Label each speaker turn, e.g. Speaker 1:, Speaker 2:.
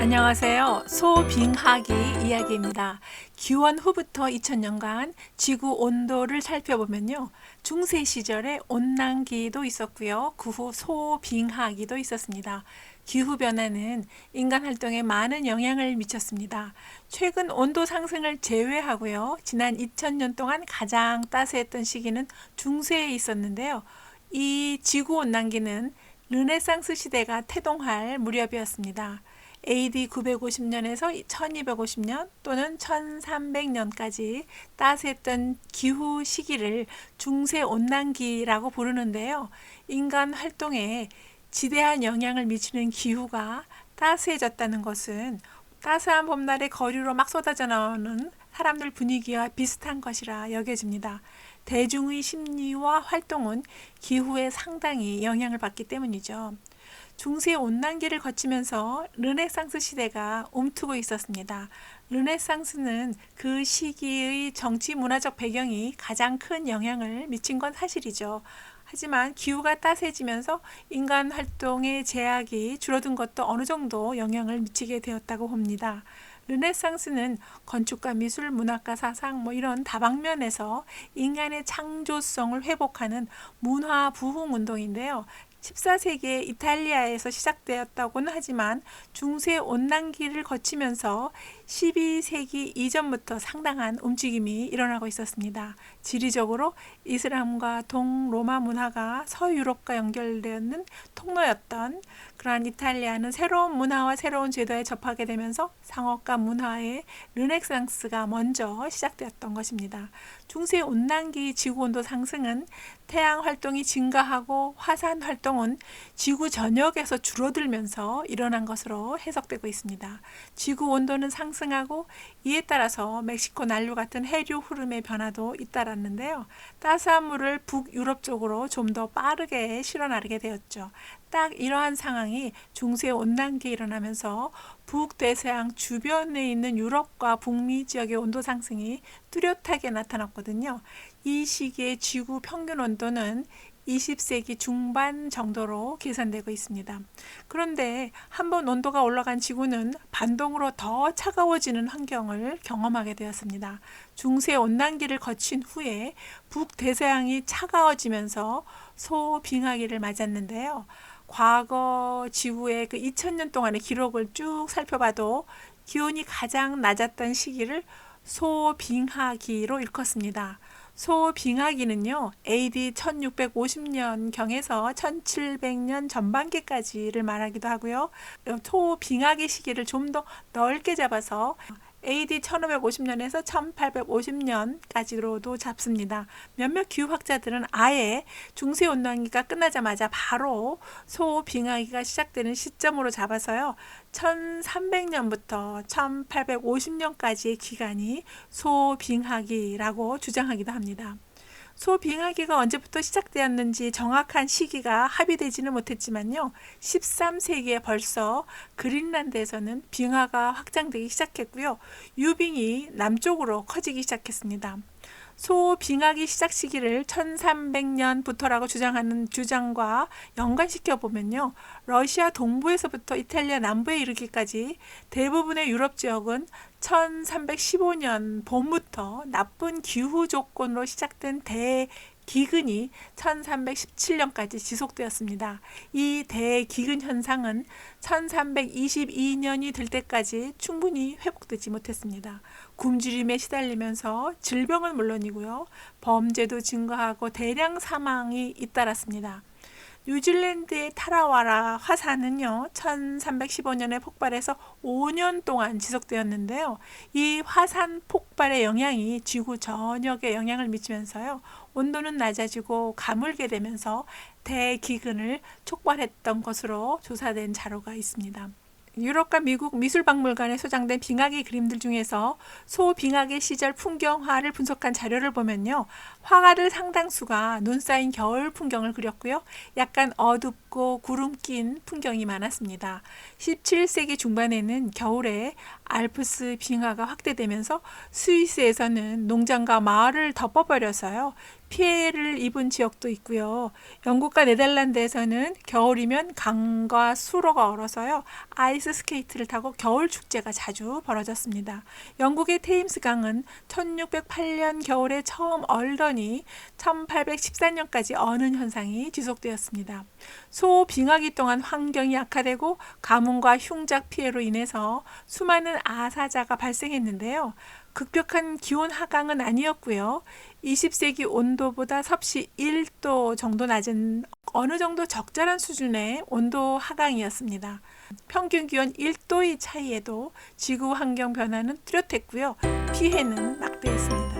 Speaker 1: 안녕하세요. 소빙하기 이야기입니다. 기원 후부터 2000년간 지구 온도를 살펴보면요. 중세 시절에 온난기도 있었고요. 그 후 소빙하기도 있었습니다. 기후 변화는 인간 활동에 많은 영향을 미쳤습니다. 최근 온도 상승을 제외하고요. 지난 2000년 동안 가장 따스했던 시기는 중세에 있었는데요. 이 지구 온난기는 르네상스 시대가 태동할 무렵이었습니다. AD 950년에서 1250년 또는 1300년까지 따스했던 기후 시기를 중세 온난기라고 부르는데요. 인간 활동에 지대한 영향을 미치는 기후가 따스해졌다는 것은 따스한 봄날에 거리로 막 쏟아져 나오는 사람들 분위기와 비슷한 것이라 여겨집니다. 대중의 심리와 활동은 기후에 상당히 영향을 받기 때문이죠. 중세 온난기를 거치면서 르네상스 시대가 움트고 있었습니다. 르네상스는 그 시기의 정치 문화적 배경이 가장 큰 영향을 미친 건 사실이죠. 하지만 기후가 따스해지면서 인간 활동의 제약이 줄어든 것도 어느 정도 영향을 미치게 되었다고 봅니다. 르네상스는 건축과 미술, 문학과 사상 뭐 이런 다방면에서 인간의 창조성을 회복하는 문화 부흥 운동인데요. 14세기에 이탈리아에서 시작되었다고는 하지만 중세 온난기를 거치면서 12세기 이전부터 상당한 움직임이 일어나고 있었습니다. 지리적으로 이슬람과 동로마 문화가 서유럽과 연결되는 통로였던 그러한 이탈리아는 새로운 문화와 새로운 제도에 접하게 되면서 상업과 문화의 르네상스가 먼저 시작되었던 것입니다. 중세 온난기 지구 온도 상승은 태양 활동이 증가하고 화산 활동은 지구 전역에서 줄어들면서 일어난 것으로 해석되고 있습니다. 지구 온도는 상승하고 이에 따라서 멕시코 난류 같은 해류 흐름의 변화도 잇따랐는데요. 따스한 물을 북유럽 쪽으로 좀 더 빠르게 실어 나르게 되었죠. 딱 이러한 상황이 중세 온난기에 일어나면서 북대서양 주변에 있는 유럽과 북미 지역의 온도 상승이 뚜렷하게 나타났거든요. 이 시기의 지구 평균 온도는 20세기 중반 정도로 계산되고 있습니다. 그런데 한번 온도가 올라간 지구는 반동으로 더 차가워지는 환경을 경험하게 되었습니다. 중세 온난기를 거친 후에 북대서양이 차가워지면서 소빙하기를 맞았는데요. 과거 지구의 그 2000년 동안의 기록을 쭉 살펴봐도 기온이 가장 낮았던 시기를 소빙하기로 일컫습니다. 소빙하기는요, AD 1650년경에서 1700년 전반기까지를 말하기도 하고요. 소빙하기 시기를 좀 더 넓게 잡아서 AD 1550년에서 1850년까지로도 잡습니다. 몇몇 기후학자들은 아예 중세 온난기가 끝나자마자 바로 소 빙하기가 시작되는 시점으로 잡아서요. 1300년부터 1850년까지의 기간이 소 빙하기라고 주장하기도 합니다. 소빙하기가 언제부터 시작되었는지 정확한 시기가 합의되지는 못했지만요. 13세기에 벌써 그린란드에서는 빙하가 확장되기 시작했고요. 유빙이 남쪽으로 커지기 시작했습니다. 소 빙하기 시작 시기를 1300년부터라고 주장하는 주장과 연관시켜 보면요. 러시아 동부에서부터 이탈리아 남부에 이르기까지 대부분의 유럽 지역은 1315년 봄부터 나쁜 기후 조건으로 시작된 대 기근이 1317년까지 지속되었습니다. 이 대기근 현상은 1322년이 될 때까지 충분히 회복되지 못했습니다. 굶주림에 시달리면서 질병은 물론이고요. 범죄도 증가하고 대량 사망이 잇따랐습니다. 뉴질랜드의 타라와라 화산은요, 1315년에 폭발해서 5년 동안 지속되었는데요. 이 화산 폭발의 영향이 지구 전역에 영향을 미치면서요, 온도는 낮아지고 가물게 되면서 대기근을 촉발했던 것으로 조사된 자료가 있습니다. 유럽과 미국 미술박물관에 소장된 빙하기 그림들 중에서 소빙하기 시절 풍경화를 분석한 자료를 보면요. 화가들 상당수가 눈 쌓인 겨울 풍경을 그렸고요. 약간 어둡고 구름 낀 풍경이 많았습니다. 17세기 중반에는 겨울에 알프스 빙하가 확대되면서 스위스에서는 농장과 마을을 덮어버려서요. 피해를 입은 지역도 있고요. 영국과 네덜란드에서는 겨울이면 강과 수로가 얼어서요. 아이스 스케이트를 타고 겨울 축제가 자주 벌어졌습니다. 영국의 테임스 강은 1608년 겨울에 처음 얼더니 1814년까지 어는 현상이 지속되었습니다. 소 빙하기 동안 환경이 악화되고 가뭄과 흉작 피해로 인해서 수많은 아사자가 발생했는데요. 급격한 기온 하강은 아니었고요. 20세기 온도보다 섭씨 1도 정도 낮은 어느 정도 적절한 수준의 온도 하강이었습니다. 평균 기온 1도의 차이에도 지구 환경 변화는 뚜렷했고요. 피해는 막대했습니다.